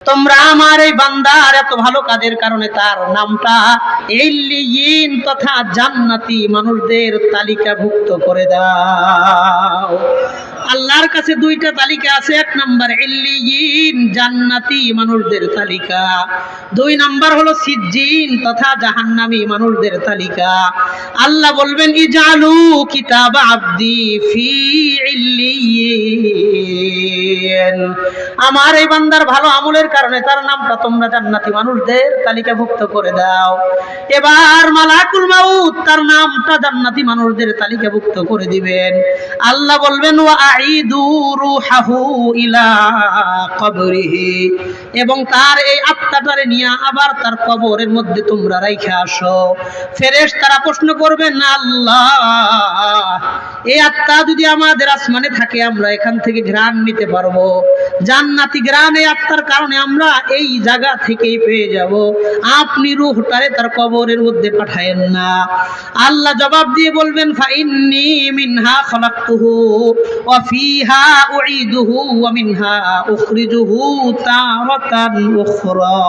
তোমরা আমার এই বান্দার এত ভালো কাজের কারণে তার নামটা ইল্লিয়িন তথা জান্নাতি মানুষদের তালিকাভুক্ত করে দাও। আল্লাহর কাছে দুইটা তালিকা আছে, এক নাম্বার ইল্লিয়িন, জান্নাতি মানুষদের তালিকা। দুই নাম্বার হলো সিজ্জিন, তথা জাহান্নামী মানুষদের তালিকা। আল্লাহ বলবেন, ইজালু কিতাব আব্দি ফি ইল্লিয়িন। আমার এই বান্দার ভালো আমলের কারণে তার নামটা তোমরা জান্নাতি মানুষদের তালিকাভুক্ত করে দাও। এবার মালাকুল মাউত তার নামটা জান্নাতি মানুষদের তালিকাভুক্ত করে দিবেন। আল্লাহ বলবেন, ওয়া এবং তার এই আত্মাটারে নিয়ে আবার তার কবরের মধ্যে তোমরা রাইখা আসো। ফেরেশ তারা প্রশ্ন করবেন আল্লাহ এই আত্মা যদি আমাদের আসমানে থাকে, আমরা এখান থেকে ঘ্রাণ নিতে পারব। জান্নাতি ঘ্রাণ এই আত্মার কারণে আমরা এই জায়গা থেকেই পেয়ে যাব। আপনি রুহটারে তার কবরের মধ্যে পাঠায়েন না। আল্লাহ জবাব দিয়ে বলবেন ফাইন্নি মিনহা খলাকতুহু, ওয়া ফিহা উঈদুহু, ওয়া মিনহা উখরিজুহু তারাতান উখরা।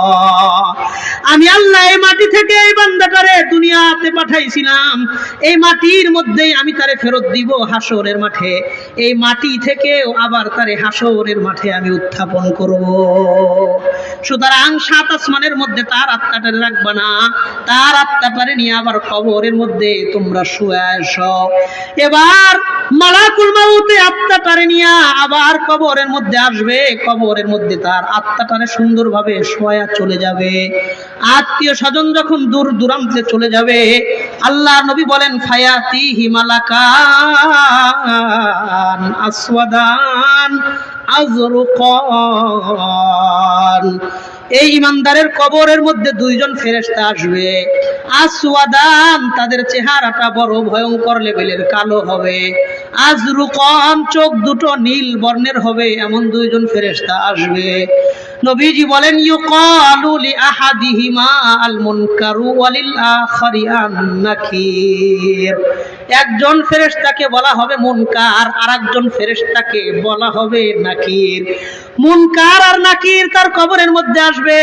আমি আল্লাহ এই মাটি থেকে এই বান্দাটারে দুনিয়াতে পাঠাইছিলাম। এই মাটির মধ্যেই আমি তারে ফেরত দিব হাসরের মাঠে। এই মাটি থেকেও আবার তারে হাসরের মাঠে আমি উত্থাপন করব। সুতরাং সাত আসমানের মধ্যে তার আত্মাটারে রাখবা না। তার আত্মাটারে নিয়ে আবার কবরের মধ্যে তোমরা শুয়ে আসো এবার মালাকুল মাউতে আত্মাটারে নিয়ে আবার কবরের মধ্যে আসবে। কবরের মধ্যে তার আত্মাটারে সুন্দরভাবে শোয়া চলে যাবে। আত্মীয় স্বজন যখন দূর দূরান্তে চলে যাবে, আল্লাহ নবী বলেন ফায়াতি হিমালাকান আসওয়াদান আজরুকান। এই ইমানদারের কবরের মধ্যে দুইজন ফেরেশতা আসবে। আসওয়াদান তাদের চেহারাটা বড় ভয়ঙ্কর লেভেলের, কালো হবে। আজরুকান চোখ দুটো নীল বর্ণের হবে, এমন দুইজন ফেরেশতা আসবে। নবীজি বলেন, ইউকালু লি আহাদিহিমা আল মুনকারু ওয়ালিল আখারি আন নাকির। একজন ফেরেশতাকে বলা হবে মুনকার আর একজন ফেরেশতাকে বলা হবে নাকির। মুনকার আর নাকির তার কবরের মধ্যে আসবে।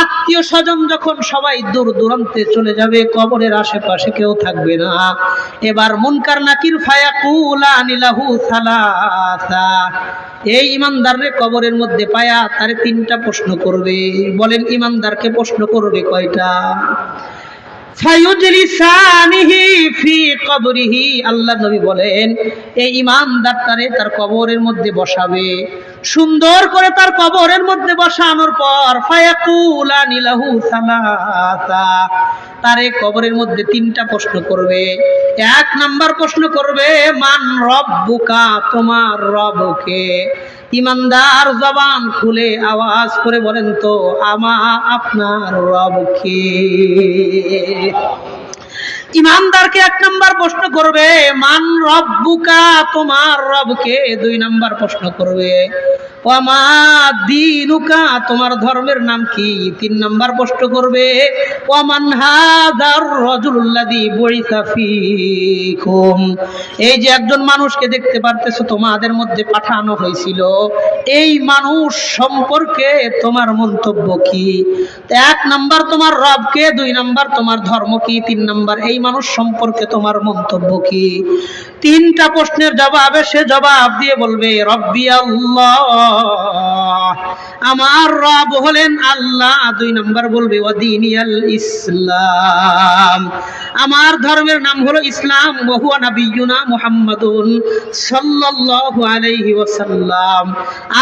আত্মীয় স্বজন যখন সবাই দূর দূরান্তে চলে যাবে, কবরের আশেপাশে কেউ থাকবে না। এবার মুনকার নাকির ফায়াকুলা নিলাহু সালাসা। এই ইমানদাররে কবরের মধ্যে পায়া তারে তিনটা প্রশ্ন করবে। বলেন, ইমানদারকে প্রশ্ন করবে কয়টা? আল্লাহ নবী বলেন এই ইমানদার তারে তার কবরের মধ্যে বসাবে। সুন্দর করে তার কবরের মধ্যে বসানোর পর তারে কবরের মধ্যে তিনটা প্রশ্ন করবে। এক নাম্বার প্রশ্ন করবে, মান রব্বুকা, তোমার রবকে। ইমানদার জবান খুলে আওয়াজ করে বলেন তো, আমা আপনার রবকে। ইমানদারকে এক নাম্বার প্রশ্ন করবে, মান রব্বুকা? তোমার রবকে দুই নাম্বার প্রশ্ন করবে ওয়ামা দিনুকা? তোমার ধর্মের নাম কি? তিন নাম্বার প্রশ্ন করবে ওয়ামান হাদার রজুল্লাদি বইসা ফিকুম? এই যে একজন মানুষকে দেখতে পারতেছো, তোমাদের মধ্যে পাঠানো হয়েছিল, এই মানুষ সম্পর্কে তোমার মন্তব্য কি? এক নাম্বার তোমার রবকে, দুই নাম্বার তোমার ধর্ম কি? তিন নাম্বার, এই মানুষ সম্পর্কে তোমার মন্তব্য কি? তিনটা প্রশ্নের জবাবে সে জবাব দিয়ে বলবে, রব্বি আল্লাহ। আমার রব হলেন আল্লাহ। দুই নাম্বার বলবে ওয়াদিনিয়াল ইসলাম। আমার ধর্মের নাম হলো ইসলাম ওহুয়া নাবিয়ুনা মুহাম্মাদুন সাল্লাল্লাহু আলাইহি ওয়াসাল্লাম।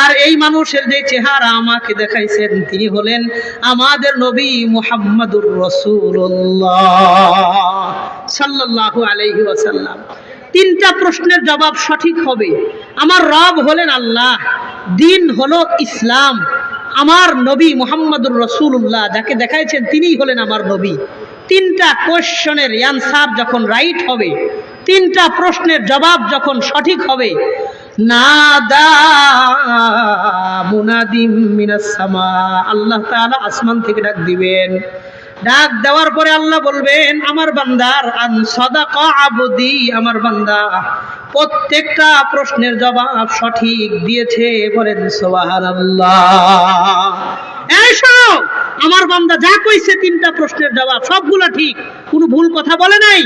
আর এই মানুষের যে চেহারা আমাকে দেখাইছেন, তিনি হলেন আমাদের নবী মুহাম্মাদুর রাসূলুল্লাহ। সাল্লাল্লাহু আলাইহি ওয়াসাল্লাম। তিনটা প্রশ্নের জবাব সঠিক হবে। আমার রব হলেন আল্লাহ, দিন হলো ইসলাম। আমার নবী মোহাম্মদুর রসুল্লাহ যাকে দেখাইছেন তিনিই হলেন আমার নবী। তিনটা কোয়েশ্চনের অ্যান্সার যখন রাইট হবে, তিনটা প্রশ্নের জবাব যখন সঠিক হবে আল্লাহ আসমান থেকে ডাক দিবেন। ডাক দেওয়ার পরে আল্লাহ বলবেন, আমার বান্দার আন সদাকা আবদি, আমার বান্দা, প্রত্যেকটা প্রশ্নের জবাব সঠিক দিয়েছে বলেন সুবহানাল্লাহ। এই আমার বান্দা যা কইছে তিনটা প্রশ্নের জবাব সবগুলো ঠিক, কোনো ভুল কথা বলে নাই।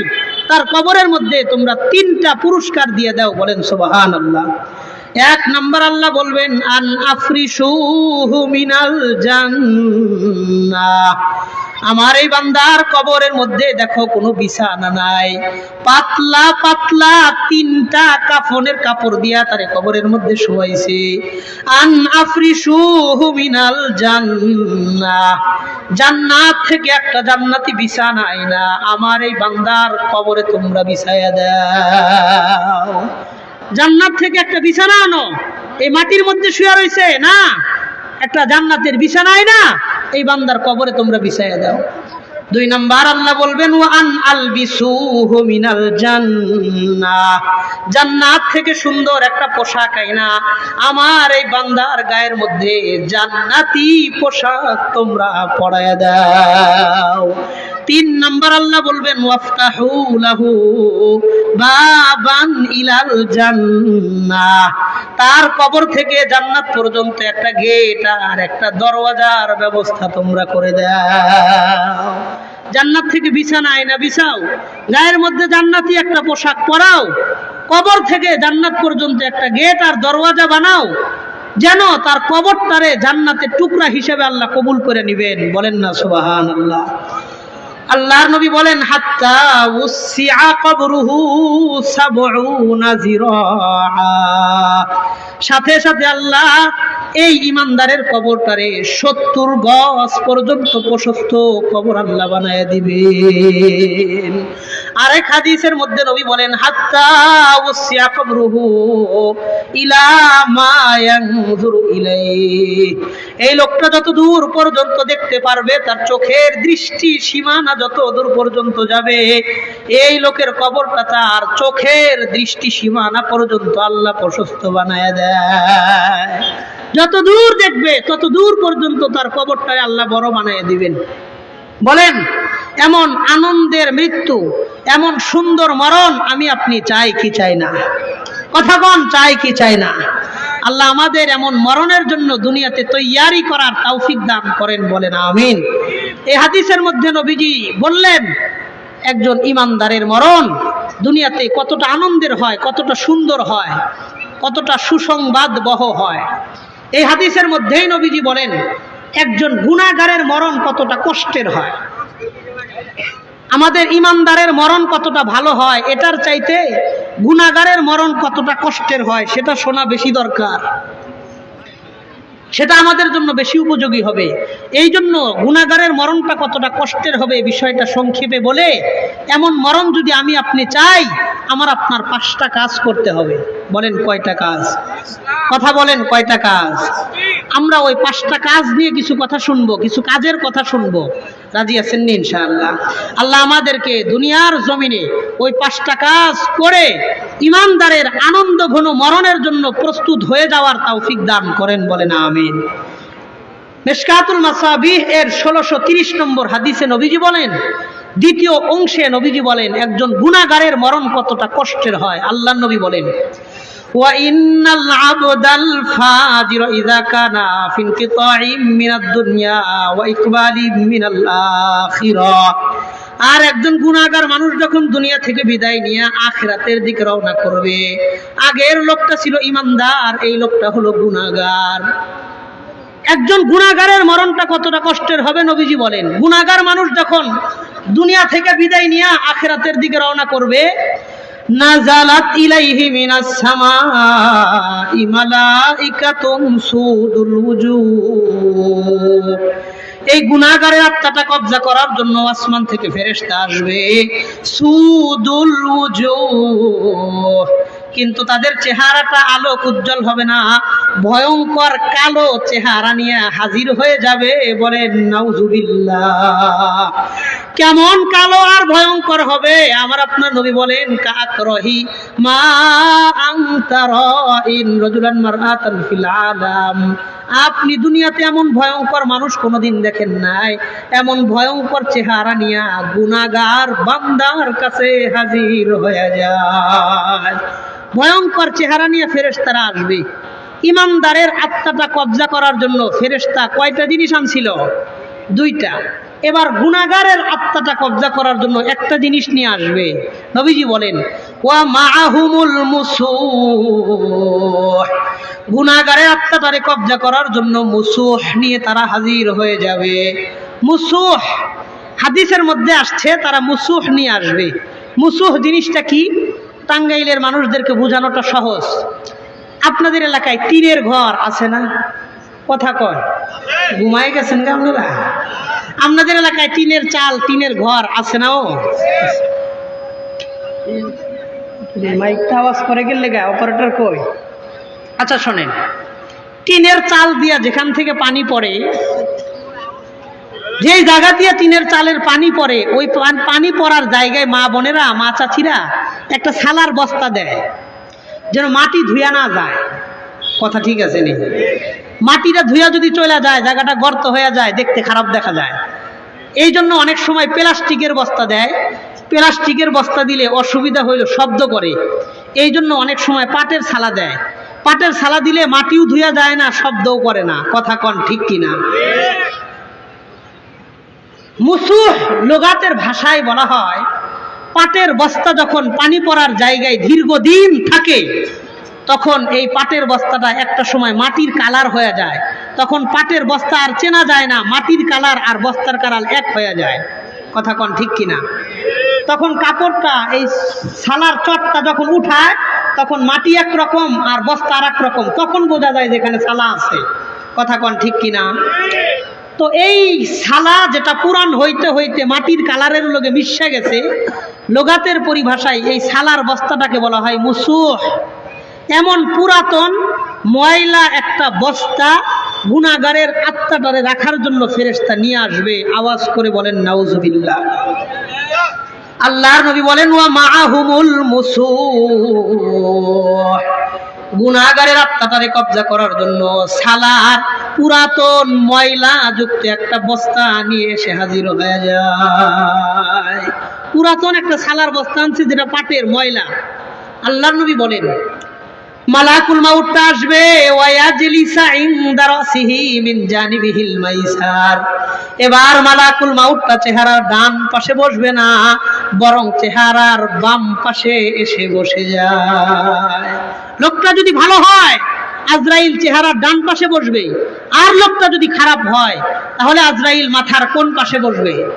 তার কবরের মধ্যে তোমরা তিনটা পুরস্কার দিয়ে দাও বলেন আল্লাহ এক নম্বর আল্লাহ বলবেন, আন আফরিসুহু মিনাল জান্নাহ। আমার এই বান্দার কবরের মধ্যে দেখো কোনো বিছানা নাই। পাতলা পাতলা তিনটা কাফনের কাপড় দিয়া তারে কবরের মধ্যে শোয়াইছে। আন আফরিসুহু মিনাল জান্নাহ। জান্নাত থেকে একটা জান্নাতি বিছানা আইনা। আমার এই বান্দার কবরে তোমরা বিছায়া দাও। জান্নাত থেকে একটা বিছানা আনো। এই মাটির মধ্যে শুয়ে রয়েছে না? একটা জান্নাতের বিছানায় না এই বান্দার কবরে তোমরা বিছাইয়া দাও। দুই নাম্বার, আল্লাহ বলবেন ও আন আল আলবিসুহু মিনাল জান্নাহ। জান্নাত থেকে সুন্দর একটা পোশাক আইনা। আমার এই বান্দার গায়ের মধ্যে জান্নাতি পোশাক তোমরা পরায়া দাও। তিন নাম্বার, আল্লাহ বলবেন, ওয়াফতাহু লাহু বাবান ইলাল জান্নাহ। তার কবর থেকে জান্নাত পর্যন্ত একটা গেট আর একটা দরওয়াজার ব্যবস্থা তোমরা করে দাও। জান্নাত থেকে বিছানা আয়না বিছাও, গায়ের মধ্যে জান্নাতি একটা পোশাক পরাও, কবর থেকে জান্নাত পর্যন্ত একটা গেট আর দরওয়াজা বানাও, যেন তার কবরটারে জান্নাতের টুকরা হিসেবে আল্লাহ কবুল করে নিবেন। বলেন না সুবাহান আল্লাহ আল্লাহর নবী বলেন হাত্তা উসিআ কবরুহু সাবউনা জিরাআ সাথে সাথে আল্লাহ এই ইমানদারের কবরটারে সত্তর গজ পর্যন্ত প্রশস্ত কবর আল্লাহ বানায় দিবেন। আরেক হাদিসের মধ্যে নবী বলেন, হাত্তা উসিআ কবরুহু ইলা মা ইয়ানজুরু ইলাইহি। এই লোকটা যত দূর পর্যন্ত দেখতে পারবে, তার চোখের দৃষ্টি সীমানা যত দূর পর্যন্ত যাবে, এই লোকের কবরটা তার চোখের দৃষ্টি সীমানা পর্যন্ত আল্লাহ প্রশস্ত বানায় দেয়। যত দূর দেখবে তত দূর পর্যন্ত তার কবরটায় আল্লাহ বড় বানায় দিবেন। বলেন, এমন আনন্দের মৃত্যু, এমন সুন্দর মরণ আমি আপনি চাই কি চাই না? কথা কন চাই কি চাই না? আল্লাহ আমাদের এমন মরণের জন্য দুনিয়াতে তৈয়ারি করার তৌফিক দান করেন বলেন, আমিন। এই হাদিসের মধ্যে নবীজি বললেন, একজন ইমানদারের মরণ দুনিয়াতে কতটা আনন্দের হয়, কতটা সুন্দর হয়, কতটা সুসংবাদ বহ হয়। এই হাদিসের মধ্যেই নবীজি বলেন, একজন গুণাগারের মরণ কতটা কষ্টের হয়? আমাদের ইমানদারের মরণ কতটা ভালো হয়, এটার চাইতে গুণাগারের মরণ কতটা কষ্টের হয়, সেটা শোনা বেশি দরকার। সেটা আমাদের জন্য বেশি উপযোগী হবে। এই জন্য গুণাগারের মরণটা কতটা কষ্টের হবে বিষয়টা সংক্ষেপে বলে, এমন মরণ যদি আমি আপনি চাই, আমার আপনার পাঁচটা কাজ করতে হবে। বলেন কয়টা কাজ? কথা বলেন কয়টা কাজ? আমরা ওই পাঁচটা কাজ নিয়ে কিছু কথা শুনব, কিছু কাজের কথা শুনব। রাজি আছেন নি ইনশাআল্লাহ। আল্লাহ আমাদেরকে দুনিয়ার জমিনে ওই পাঁচটা কাজ করে ইমানদারের আনন্দ ঘন মরণের জন্য প্রস্তুত হয়ে যাওয়ার তাও দান করেন বলেন, আমিন। মেশকাতুল মাসাবিহ এর ষোলোশো তিরিশ নম্বর হাদিসে নবীজি বলেন দ্বিতীয় অংশে নবীজি বলেন, একজন গুণাগারের মরণ কতটা কষ্টের হয়? আল্লাহ নবী বলেন আর একজন গুণাগার মানুষ যখন দুনিয়া থেকে বিদায় নিয়ে আখরাতের দিকে রওনা করবে, আগের লোকটা ছিল ইমানদার, এই লোকটা হলো গুণাগার একজন গুণাগারের মরণটা কতটা কষ্টের হবে নবীজি বলেন গুণাগার মানুষ যখন দুনিয়া থেকে বিদায় নিয়ে আখেরাতের দিকে রওনা করবে। ইলাইহি এই গুণাগারের আত্মাটা কবজা করার জন্য আসমান থেকে ফেরেশতা আসবে। সুদুল কিন্তু তাদের চেহারাটা আলোক উজ্জ্বল হবে না। ভয়ঙ্কর কালো চেহারা নিয়ে হাজির হয়ে যাবে বলেন নাউজুবিল্লাহ। কেমন কালো আর ভয়ঙ্কর হবে? আমার আপনার নবী বলেন কাক রহি মা রাজুলান মারআতান ফিল আলাম। আপনি দুনিয়াতে এমন ভয়ঙ্কর মানুষ কোনোদিন দেখেন নাই। এমন ভয়ঙ্কর চেহারা নিয়ে গুনাগার বান্দার কাছে হাজির হয়ে যায়। ভয়ঙ্কর চেহারা নিয়ে ফেরেশতারা আসবে। ইমানদারের আত্মাটা কবজা করার জন্য ফেরেশতা কয়টা জিনিস আনছিল? দুইটা। এবার গুনাগারের আত্মাটা কবজা করার জন্য একটা জিনিস নিয়ে আসবে। নবীজি বলেন, ওয়া মুসুহ। গুনাগারের আত্মাটারে কবজা করার জন্য মুসুহ নিয়ে তারা হাজির হয়ে যাবে। মুসুহ হাদিসের মধ্যে আসছে, তারা মুসুহ নিয়ে আসবে। মুসুহ জিনিসটা কি? টাঙ্গাইলের মানুষদেরকে বোঝানোটা সহজ। আপনাদের এলাকায় টিনের ঘর আছে না? কথা কয়। ঘুমায় গেছেন গা আপনারা? আপনাদের এলাকায় টিনের চাল, টিনের ঘর আছে না ও? মাইকটা আওয়াজ করে গেলে গা, অপারেটর কই? আচ্ছা শোনেন। টিনের চাল দিয়া যেখান থেকে পানি পড়ে যেই জায়গা দিয়ে টিনের চালের পানি পড়ে, ওই পান- পড়ার জায়গায় মা বোনেরা, মা চাচিরা একটা সালার বস্তা দেয়, যেন মাটি ধুয়া না যায়। কথা ঠিক আছে নি? মাটিটা ধুয়া যদি চলে যায়, জায়গাটা গর্ত হয়ে যায়, দেখতে খারাপ দেখা যায়। এই জন্য অনেক সময় প্লাস্টিকের বস্তা দেয়। প্লাস্টিকের বস্তা দিলে অসুবিধা হইল, শব্দ করে। এই জন্য অনেক সময় পাটের ছালা দেয়। পাটের ছালা দিলে মাটিও ধুয়া যায় না, শব্দও করে না। কথা কন ঠিক কিনা? মুসুহ লোগাতের ভাষায় বলা হয়, পাটের বস্তা যখন পানি পড়ার জায়গায় দীর্ঘদিন থাকে, তখন এই পাটের বস্তাটা একটা সময় মাটির কালার হয়ে যায়। তখন পাটের বস্তা আর চেনা যায় না, মাটির কালার আর বস্তার কালার এক হয়ে যায়। কথা কন ঠিক কিনা তখন কাপড়টা, এই সালার চটটা যখন উঠায়, তখন মাটি একরকম আর বস্তা আর রকম। তখন বোঝা যায় যেখানে সালা আছে। কথা কন ঠিক কিনা তো এই সালা যেটা পুরান হইতে হইতে মাটির কালারের লোকে মিশে গেছে, লোগাতের পরিভাষায় এই সালার বস্তাটাকে বলা হয় মুসুহ। এমন পুরাতন ময়লা একটা বস্তা গুনাগারের আত্মাটারে রাখার জন্য ফেরেস্তা নিয়ে আসবে, আওয়াজ করে বলেন, নাউজুবিল্লাহ। আল্লাহর নবী বলেন, ওয়া মাআহুমুল মুসুহ। গুনাগারের আত্মাটারে কবজা করার জন্য সালার পুরাতন ময়লা যুক্ত একটা বস্তা নিয়ে এসে হাজির হয়ে যায়। পুরাতন একটা সালার বস্তা আনছে যেটা পাটের ময়লা। আল্লাহ নবী বলেন, মালাকুল মাউতটা আসবে, ওয়ায়াজলিসা ইনদা রাসিহি মিন জানিবিহিল মাইসার। এবার মালাকুল মাউতটা চেহারার ডান পাশে বসবে না, বরং চেহারার বাম পাশে এসে বসে যায়। লোকটা যদি ভালো হয়, আজরাইল চেহারার ডান পাশে বসবে। আর লোকটা যদি খারাপ হয়, তাহলে আজরাইল মাথার কোন পাশে বসবে?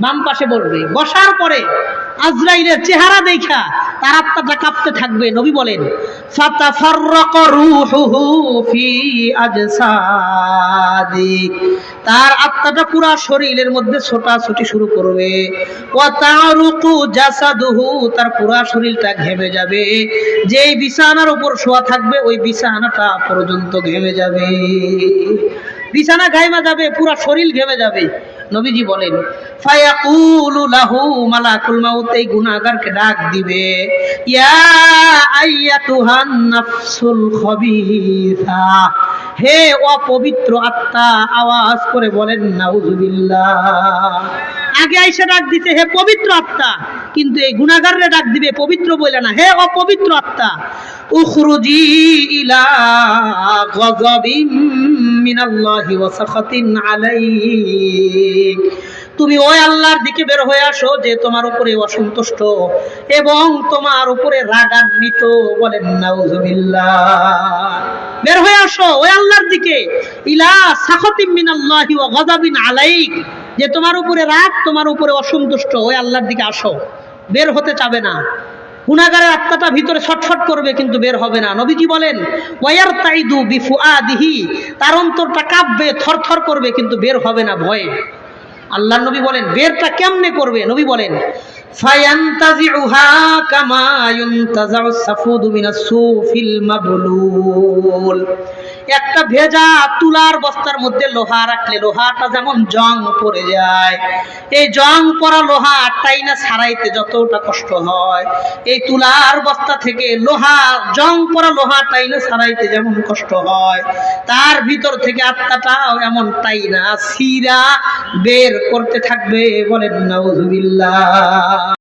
বাম পাশে বসবে। বসার পরে আজরাইলের চেহারা দেখা, তার আত্মাটা কাঁপতে থাকবে। নবী বলেন, ফাতাফাররাক রূহুহু ফি আজসাদি। তার আত্মাটা পুরা শরীরের মধ্যে ছোটাছুটি শুরু করবে। তার পুরা শরীরটা ঘেমে যাবে। যেই বিছানার উপর শোয়া থাকবে, ওই বিছানাটা পর্যন্ত ঘেমে যাবে। বিছানা ঘাইমা যাবে, পুরা শরীর ঘেমে যাবে। নবীজি বলেন, ফায়াকুলু লাহু মালাকুল মাউত এই গুনাহগারকে ডাক দিবে, ইয়া আইয়াতুহান নাফসুল খবিসা হে অপবিত্র আত্মা, আওয়াজ করে বলেন, নাউজুবিল্লাহ। আগে আইসা ডাক দিতে হে পবিত্র আত্মা। কিন্তু এই গুণাগারে ডাক দিবে, পবিত্র বলে না, হে অপবিত্র আত্মা। উখরুজি ইলা গজবিন মিনাল্লাহি ওয়া সাখাতিন আলাইক। তুমি ওই আল্লাহর দিকে বের হয়ে আসো যে তোমার উপরে অসন্তুষ্ট এবং তোমার উপরে রাগান্বিত বলেন বের হয়ে আসো ওই আল্লাহর দিকে। ইলা সাখাতিম মিনাল্লাহি ওয়া গাযাবিন আলাইক। যে তোমার উপরে রাগ, তোমার উপরে অসন্তুষ্ট, ওই আল্লাহর দিকে আসো। বের হতে চাবে না। গুনাগারের আত্মাটা ভিতরে ছটফট করবে কিন্তু বের হবে না। নবীজি বলেন ওয়ার তাইদু বিফু আদিহি তার অন্তরটা কাঁপবে, থরথর করবে কিন্তু বের হবে না ভয়ে। আল্লাহ নবী বলেন বেরটা কেমনে করবে? নবী বলেন ফায়ান্তাজিউহা কামা ইউনতাজাউ সাফুদু মিনাস সুফিল মাবলুল। একটা ভেজা তুলার বস্তার মধ্যে লোহা রাখলে লোহাটা যেমন জং পড়ে যায়, এই জং পড়া লোহা টাইনা ছাড়াইতে যতটা কষ্ট হয়। এই তুলার বস্তা থেকে লোহা, জং পড়া লোহা টাইনা ছাড়াইতে যেমন কষ্ট হয়, তার ভিতর থেকে আত্মাটাও এমন টাইনা সিরা বের করতে থাকবে বলেন নাউজুবিল্লাহ।